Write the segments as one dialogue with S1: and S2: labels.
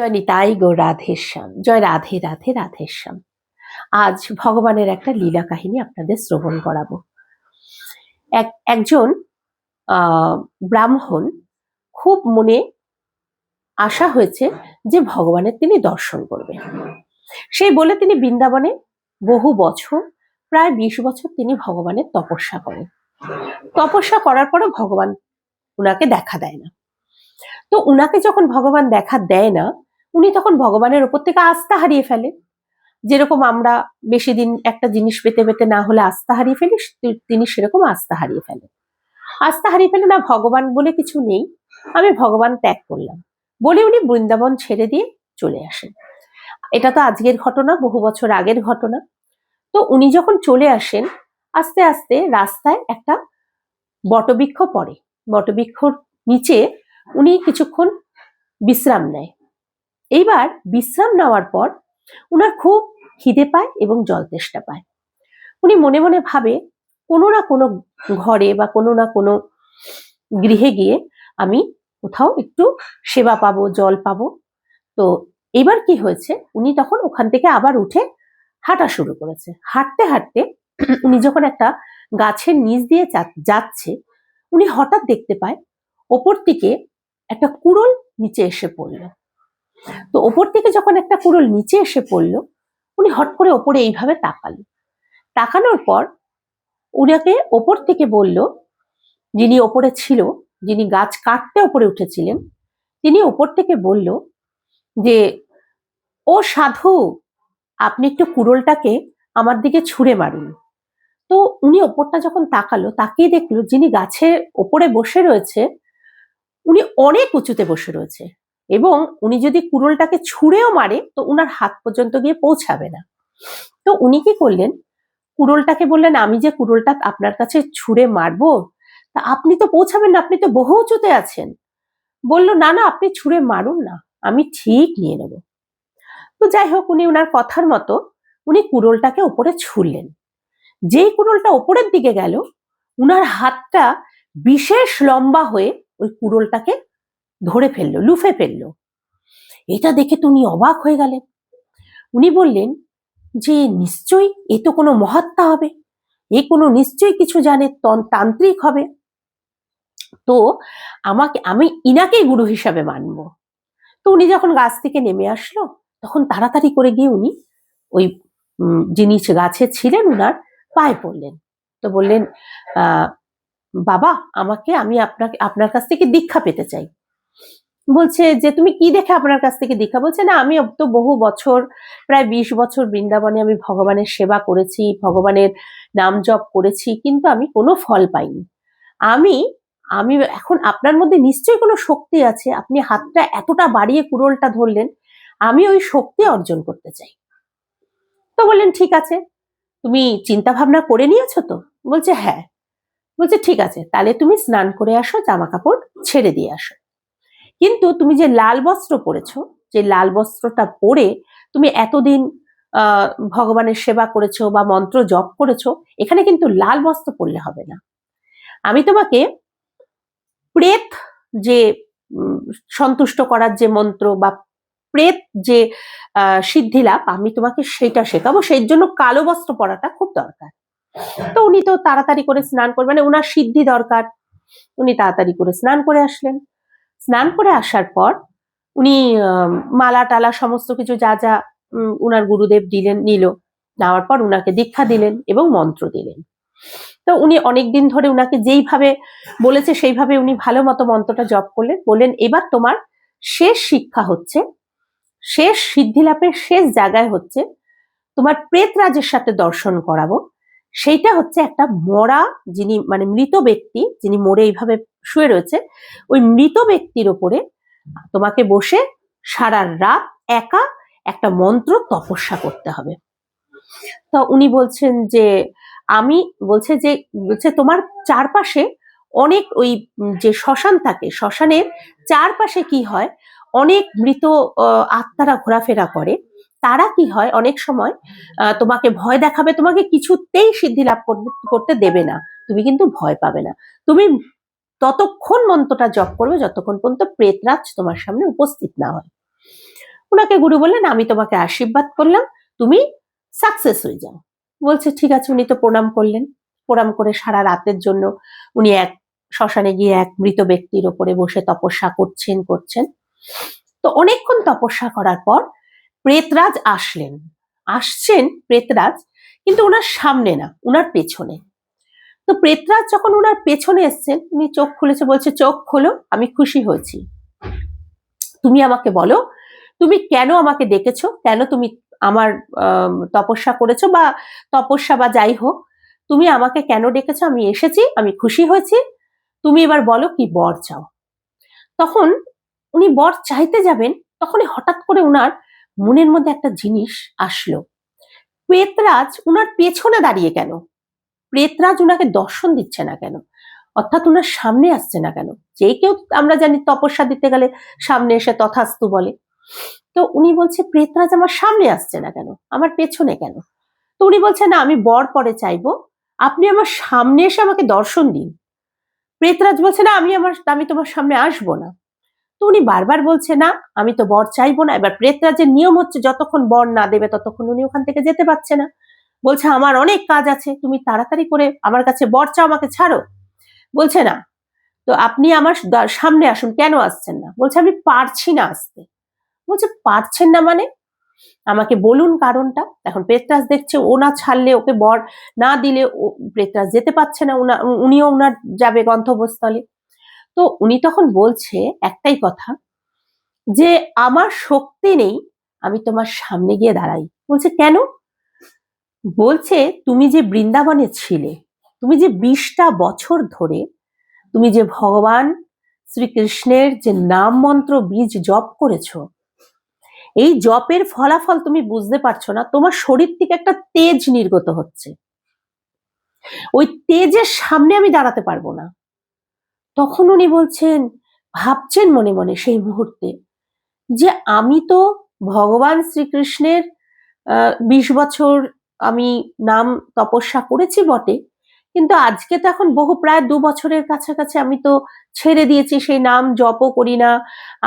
S1: জয় নিতাই গো রাধেশ্যাম, জয় রাধে রাধে রাধেশ্যাম। আজ ভগবানের একটা লীলা কাহিনী আপনাদের শ্রবণ করাবো। এক, একজন ব্রাহ্মণ খুব মনে আশা হয়েছে যে ভগবানের তিনি দর্শন করবেন। সেই বলে তিনি বৃন্দাবনে বহু বছর, প্রায় বিশ বছর তিনি ভগবানের তপস্যা করেন। তপস্যা করার পরে ভগবান উনাকে দেখা দেয় না। তো উনাকে যখন ভগবান দেখা দেয় না উনি তখন ভগবানের ওপর থেকে আস্থা হারিয়ে ফেলেন যেরকম আমরা বেশি দিন একটা জিনিস পেতে পেতে না হলে আস্থা হারিয়ে ফেলি তিনি সেরকম আস্থা হারিয়ে ফেলেন আস্থা হারিয়ে ফেলে না ভগবান বলে কিছু নেই, আমি ভগবান ত্যাগ করলাম। বলে উনি বৃন্দাবন ছেড়ে দিয়ে চলে আসেন। এটা তো আজকের ঘটনা, বহু বছর আগের ঘটনা। তো উনি যখন চলে আসেন, আস্তে আস্তে রাস্তায় একটা বটবৃক্ষ পড়ে। বটবৃক্ষর নিচে উনি কিছুক্ষণ বিশ্রাম নেয়। এইবার বিশ্রাম নেওয়ার পর উনার খুব খিদে পায় এবং জল তেষ্টা পায়। উনি মনে মনে ভাবে, কোনো না কোনো ঘরে বা কোনো না কোনো গৃহে গিয়ে আমি কোথাও একটু সেবা পাবো, জল পাবো। তো এবার কি হয়েছে, উনি তখন ওখান থেকে আবার উঠে হাঁটা শুরু করেছে। হাঁটতে হাঁটতে উনি যখন একটা গাছের নিচ দিয়ে যাচ্ছে, উনি হঠাৎ দেখতে পায়, ওপর থেকে একটা কুড়োল নিচে এসে পড়ল। তো ওপর থেকে যখন একটা কুড়োল নিচে এসে পড়ল, উনি হট করে ওপরে এইভাবে তাকালো। তাকানোর পর উনাকে ওপর থেকে বলল, যিনি ওপরে ছিল, যিনি গাছ কাটতে ওপরে উঠেছিলেন, তিনি ওপর থেকে বলল যে, ও সাধু, আপনি একটু কুড়োলটাকে আমার দিকে ছুঁড়ে মারুন। তো উনি ওপরটা যখন তাকালো, তাকিয়ে দেখল, যিনি গাছের ওপরে বসে রয়েছে, উনি অনেক উঁচুতে বসে রয়েছে। এবং উনি যদি কুড়োলটাকে ছুঁড়েও মারে, তো উনার হাত পর্যন্ত গিয়ে পৌঁছাবে না। তো উনি কি করলেন? কুড়োলটাকে বললেন, আমি যে কুড়োলটা আপনার কাছে ছুঁড়ে মারবো, তা আপনি তো পৌঁছাবেন না, আপনি তো বহু উঁচুতে আছেন। বলল, না না, আপনি ছুঁড়ে মারুন না, আমি ঠিক নিয়ে নেব। তো যাই হোক, উনি ওনার কথার মতো উনি কুড়োলটাকে ওপরে ছুড়লেন। যেই কুড়োলটা ওপরের দিকে গেল, উনার হাতটা বিশেষ লম্বা হয়ে ওই কুড়োলটাকে ধরে ফেলল, লুফে ফেলল। এটা দেখে তো উনি অবাক হয়ে গেলেন। উনি বললেন, যে নিশ্চয়ই এ তো কোনো মহাত্মা হবে। এ কোনো নিশ্চয়ই কিছু জানে, তন- তান্ত্রিক হবে। তো আমাকে, আমি ইনাকেই গুরু হিসাবে মানব। তো উনি যখন গাছ থেকে নেমে আসলো, তখন তাড়াতাড়ি করে গিয়ে উনি ওই যিনি গাছে ছিলেন উনার পায়ে পড়লেন। তো বললেন বাবা, আমাকে, আমি আপনাকে, আপনার কাছ থেকে দীক্ষা পেতে চাই। বলছে যে, তুমি কি দেখে আপনার কাছ থেকে দীক্ষা? বলছে, না, আমি তো বহু বছর, প্রায় বিশ বছর বৃন্দাবনে আমি ভগবানের সেবা করেছি, ভগবানের নাম জপ করেছি, কিন্তু আমি কোনো ফল পাইনি। আমি আমি এখন আপনার মধ্যে নিশ্চয়ই কোনো শক্তি আছে, আপনি হাতটা এতটা বাড়িয়ে কুড়োলটা ধরলেন, আমি ওই শক্তি অর্জন করতে চাই। তো বললেন, ঠিক আছে, তুমি চিন্তা ভাবনা করে নিয়েছো তো? বলছে হ্যাঁ। বলছে, ঠিক আছে, তাহলে তুমি স্নান করে আসো, জামা কাপড় ছেড়ে দিয়ে আসো। কিন্তু তুমি যে লাল বস্ত্র পরেছো, যে লাল বস্ত্রটা পরে তুমি এতদিন ভগবানের সেবা করেছ বা মন্ত্র জপ করেছ, এখানে কিন্তু লাল বস্ত্র পরলে হবে না। আমি তোমাকে প্রেত যে সন্তুষ্ট করার যে মন্ত্র বা প্রেত যে সিদ্ধি লাভ আমি তোমাকে সেটা শেখাবো। সেই জন্য কালো বস্ত্র পরাটা খুব দরকার। তো উনি তো তাড়াতাড়ি করে স্নান করবেন মানে ওনার সিদ্ধি দরকার। উনি তাড়াতাড়ি করে স্নান করে আসলেন। স্নান করে আসার পর উনি মালা টালা সমস্ত কিছু যা যা উনার গুরুদেব দিলেন, নিল। নেওয়ার পর উনাকে দীক্ষা দিলেন এবং মন্ত্র দিলেন। তো উনি অনেক দিন ধরে উনাকে যেইভাবে বলেছে, সেইভাবে উনি ভালো মতো মন্ত্রটা জপ করলেন। বললেন, এবার তোমার শেষ শিক্ষা হচ্ছে, শেষ সিদ্ধি লাভের শেষ জায়গায় হচ্ছে তোমার প্রেতরাজের সাথে দর্শন করাবো। সেইটা হচ্ছে একটা মরা যিনি মানে মৃত ব্যক্তি যিনি মরে এইভাবে শুয়ে রয়েছে, ওই মৃত ব্যক্তির ওপরে তোমাকে বসে সারা রাত একা একটা মন্ত্র তপস্যা করতে হবে। তো উনি বলছেন যে, আমি বলছে যে, বলছে তোমার চারপাশে অনেক ওই যে শ্মশান থাকে, শ্মশানের চারপাশে কি হয়, অনেক মৃত আত্মারা ঘোরাফেরা করে, তারা কি হয়, অনেক সময় তোমাকে ভয় দেখাবে, তোমাকে কিছুতেই সিদ্ধি লাভ করতে দেবে না, তুমি কিন্তু ভয় পাবে না। তুমি ততক্ষণ মন্ত্রটা জপ করবে, যতক্ষণ পর্যন্ত প্রেতরাজ তোমার সামনে উপস্থিত না হয়। ওনাকে গুরু বললেন, আমি তোমাকে আশীর্বাদ করলাম, তুমি সাকসেস হয়ে যাও। বলছে, ঠিক আছে। উনি তো প্রণাম করলেন। প্রণাম করে সারা রাতের জন্য উনি এক শ্মশানে গিয়ে এক মৃত ব্যক্তির ওপরে বসে তপস্যা করছেন করছেন। তো অনেকক্ষণ তপস্যা করার পর প্রেতরাজ আসলেন। আসছেন প্রেতরাজ, কিন্তু ওনার সামনে না, ওনার পেছনে। তো প্রেতরাজ যখন ওনার পেছনে এসছেন উনি চোখ খুলেছে বলছে চোখ খোলো আমি খুশি হয়েছি। তুমি আমাকে বলো তুমি কেন আমাকে ডেকেছো? কেন তুমি আমার আম, তপস্যা করেছ বা তপস্যা বা যাই হোক তুমি আমাকে কেন ডেকেছো? আমি এসেছি আমি খুশি হয়েছি। তুমি এবার বলো কি বর চাও? তখন উনি বর চাইতে যাবেন তখনই হঠাৎ করে উনার মনের মধ্যে একটা জিনিস আসলো। প্রেতরাজ উনার পেছনে দাঁড়িয়ে কেন প্রেতরাজ উনাকে দর্শন দিচ্ছে না কেন? অর্থাৎ উনার সামনে আসছে না কেন? যে কেউ আমরা জানি তপস্যা দিতে গেলে সামনে এসে তথাস্তু বলে। তো উনি বলছে, প্রেতরাজ আমার সামনে আসছে না কেন? আমার পেছনে কেন? তো উনি বলছে, না, আমি বর পরে চাইব। আপনি আমার সামনে এসে আমাকে দর্শন দিন। প্রেতরাজ বলছে, না, আমি আমার, আমি তোমার সামনে আসব না। তো উনি বারবার বলছে, না, আমি তো বর চাইব না। এবার প্রেতরাজের নিয়ম হচ্ছে, যতক্ষণ বর না দেবে, ততক্ষণ উনি ওখান থেকে যেতে পারছে না। বলছে, আমার অনেক কাজ আছে, তুমি তাড়াতাড়ি করে আমার কাছে বর চাও, আমাকে ছাড়ো। বলছে, না। তো আপনি আমার সামনে আসুন, কেন আসছেন না? বলছে, আমি পারছি না আসতে। বলছে, পারছেন না মানে? আমাকে বলুন কারণটা। এখন প্রেতরাজ দেখছে, ও না ছাড়লে, ওকে বর না দিলে, ও, প্রেতরাজ যেতে পারছে না, উনা- উনিও উনার যাবে গন্তব্যস্থলে। তো উনি তখন বলছে একটাই কথা, যে, আমার শক্তি নেই, আমি তোমার সামনে গিয়ে দাঁড়াই। বলছে, কেন? বলছে, তুমি যে বৃন্দাবনে ছিলে, তুমি যে বিশটা বছর ধরে, তুমি যে ভগবান শ্রীকৃষ্ণের যে নাম মন্ত্র বীজ জপ করেছ, এই জপের ফলাফল তুমি বুঝতে পারছ না, তোমার শরীর থেকে একটা তেজ নির্গত হচ্ছে। ওই তেজের সামনে আমি দাঁড়াতে পারব না। তখন উনি বলছেন, ভাবছেন মনে মনে সেই মুহূর্তে যে আমি তো ভগবান শ্রীকৃষ্ণের বিশ বছর আমি নাম তপস্যা করেছি বটে, কিন্তু আজকে তো এখন বহু প্রায় দু বছরের কাছাকাছি আমি তো ছেড়ে দিয়েছি, সেই নাম জপও করি না।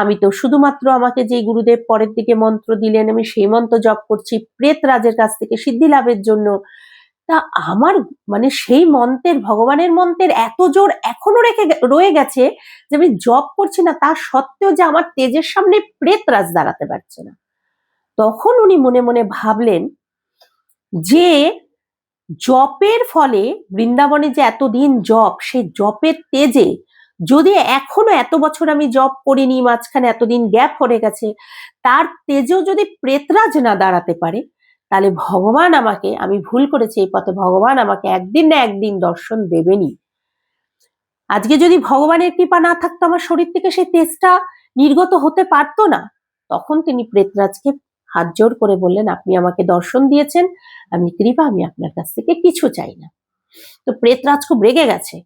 S1: আমি তো শুধুমাত্র আমাকে যে গুরুদেব পরের দিকে মন্ত্র দিলেন, আমি সেই মন্ত্র জপ করছি প্রেত রাজের কাছ থেকে সিদ্ধি লাভের জন্য। তা আমার মানে সেই মন্ত্রের, ভগবানের মন্ত্রের এত জোর এখনও রেখে রয়ে গেছে যে আমি জপ করছি না, তা সত্ত্বেও যে আমার তেজের সামনে প্রেত রাজ দাঁড়াতে পারছে না। তখন উনি মনে মনে ভাবলেন যে জপের ফলে বৃন্দাবনে যে এতদিন জপ সেই জপের তেজে যদি এখনও এত বছর আমি জপ করিনি, মাঝখানে এতদিন গ্যাপ পড়ে গেছে, তার তেজেও যদি প্রেতরাজ না দাঁড়াতে পারে, তাহলে ভগবান আমাকে, আমি ভুল করেছি এই পথে, ভগবান আমাকে একদিন না একদিন দর্শন দেবেনি আজকে যদি ভগবানের কৃপা না থাকতো, আমার শরীর থেকে সেই তেজটা নির্গত হতে পারতো না, তখন তিনি প্রেতরাজকে হাত জোর করে বললেন, আপনি আমাকে দর্শন দিয়েছেন, আমি কৃপা, আমি আপনার কাছ থেকে কিছু চাই না। তো প্রেতরাজ খুব রেগে গেছে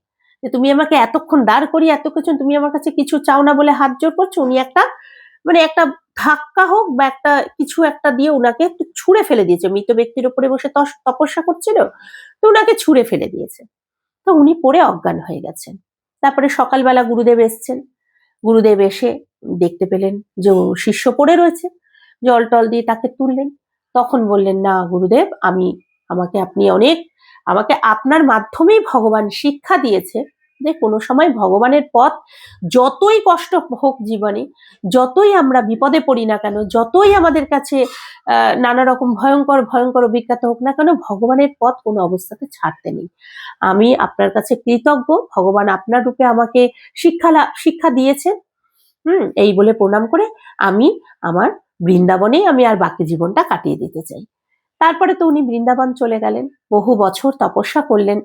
S1: যে, তুমি আমাকে এতক্ষণ দাঁড় করি এত কিছু, তুমি আমার কাছে কিছু চাও না বলে হাত জোর করছ? উনি একটা মানে একটা ধাক্কা হোক বা একটা, কিছু একটা দিয়ে উনাকে একটু ছুঁড়ে ফেলে দিয়েছে। মৃত ব্যক্তির উপরে বসে তপস্যা করছিল, তো উনাকে ছুঁড়ে ফেলে দিয়েছে। তো উনি পড়ে অজ্ঞান হয়ে গেছেন। তারপরে সকালবেলা গুরুদেব এসছেন। গুরুদেব এসে দেখতে পেলেন যে শিষ্য পড়ে রয়েছে। জল টল দিয়ে তাকে তুললেন। তখন বললেন, না, গুরুদেব, আমি, আমাকে আপনি অনেক, আমাকে আপনার মাধ্যমেই ভগবান শিক্ষা দিয়েছে। যে কোনো সময় ভগবানের পথ যতই কষ্ট হোক জীবনে, যতই আমরা বিপদে পড়ি না কেন, যতই আমাদের কাছে নানা রকম ভয়ঙ্কর ভয়ঙ্কর অভিজ্ঞতা হোক না কেন, ভগবানের পথ কোনো অবস্থাতে ছাড়তে নেই। আমি আপনার কাছে কৃতজ্ঞ, ভগবান আপনার রূপে আমাকে শিক্ষা শিক্ষা দিয়েছে। হুম, এই বলে প্রণাম করে আমি আমার বৃন্দাবনেই আমি আর বাকি জীবনটা কাটিয়ে দিতে চাই। তারপরে তো উনি বৃন্দাবন চলে গেলেন, বহু বছর তপস্যা করলেন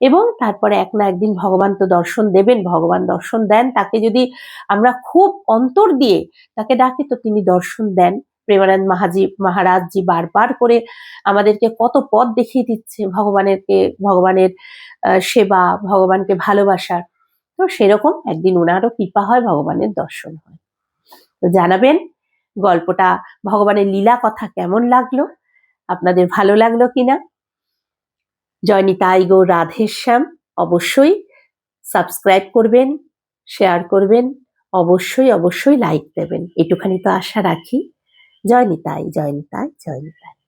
S1: এবং তারপরে এক না একদিন ভগবান তো দর্শন দেবেন, ভগবান দর্শন দেন, তাকে যদি আমরা খুব অন্তর দিয়ে তাকে ডাকি, তো তিনি দর্শন দেন। প্রেমানন্দ মহাজি, মহারাজজি বারবার করে আমাদেরকে কত পথ দেখিয়ে দিচ্ছে, ভগবানেরকে, ভগবানের সেবা, ভগবানকে ভালোবাসার তো সেরকম একদিন ওনারও কৃপা হয়, ভগবানের দর্শন হয়। তো জানাবেন গল্পটা, ভগবানের লীলা কথা কেমন লাগল? আপনাদের ভালো লাগল কিনা? জয়নিতাই গো রাধেশ্যাম, অবশ্যই সাবস্ক্রাইব করবেন শেয়ার করবেন, অবশ্যই অবশ্যই লাইক দেবেন। এটুখানি তো আশা রাখি। জয় নিতাই জয় নিতাই জয় নিতাই